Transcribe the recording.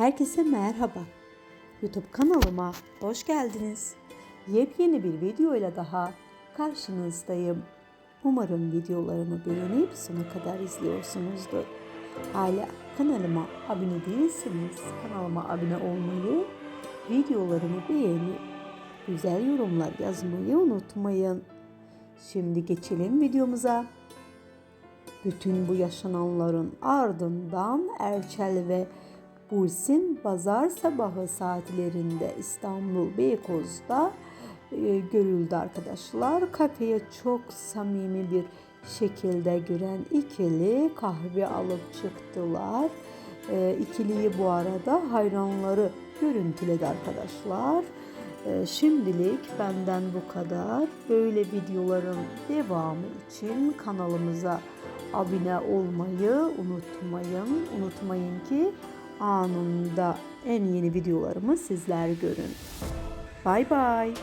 Herkese merhaba. YouTube kanalıma hoş geldiniz. Yepyeni bir video ile daha karşınızdayım. Umarım videolarımı beğenip sona kadar izliyorsunuzdur. Hala kanalıma abone değilseniz kanalıma abone olmayı, videolarımı beğenip güzel yorumlar yazmayı unutmayın. Şimdi geçelim videomuza. Bütün bu yaşananların ardından Erçel ve Bursin pazar sabahı saatlerinde İstanbul Beykoz'da e, görüldü arkadaşlar. Kafeye çok samimi bir şekilde gören ikili kahve alıp çıktılar. E, ikiliyi bu arada hayranları görüntüledi arkadaşlar. E, şimdilik benden bu kadar. Böyle videoların devamı için kanalımıza abone olmayı unutmayın. Unutmayın ki anında en yeni videolarımı sizler görün. Bay bay.